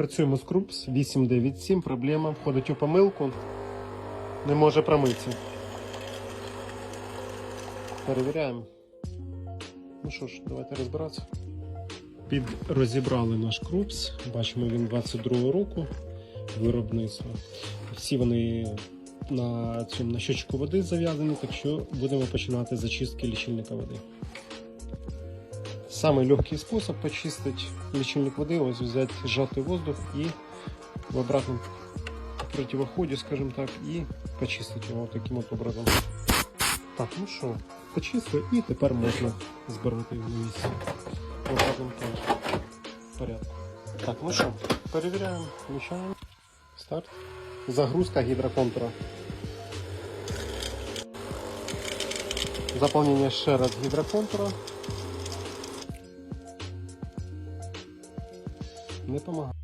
Працюємо з Крупс 897. Проблема входить у помилку. Не може промитися. Перевіряємо. Ну що ж, давайте розбиратися. Під розібрали наш Крупс. Бачимо, він 22 року виробництва. Всі вони на цьому на щочку води зав'язані, так що будемо починати з зачистки лічильника води. Самый легкий способ почистить лічильник води, ось взяти сжатый воздух і в обратном противоходе, скажем так, і почистити його таким от образом. Так, ну що, почистив і тепер можна збирати його на місці. В обратному теж порядку. Так, ну що, перевіряємо, включаємо. Старт. Загрузка гідроконтура. Заповнення ще раз гідроконтура. Не допомагає.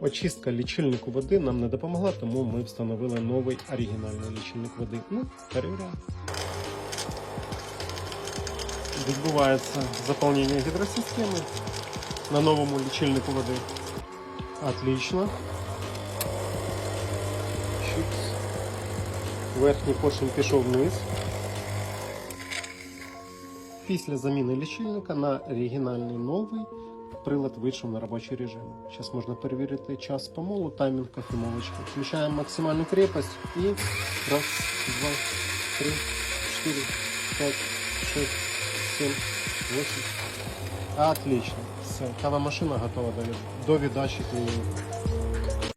Очистка лічильнику води нам не допомогла, тому ми встановили новий оригінальний лічильник води. Ну, перевіряємо. Відбувається заповнення гідросистеми на новому лічильнику води. Отлично. Верхній поршень пішов вниз. Після заміни лічильника на оригінальний новий прилад вийшов на робочий режим. Зараз можна перевірити час помолу, таймінг кофемолочки. Включаємо максимальну крепость і раз, два, три, чотири, п'ять, шість, сім, вісім. Отлично. Все, кава машина готова до, віддачі клієнту.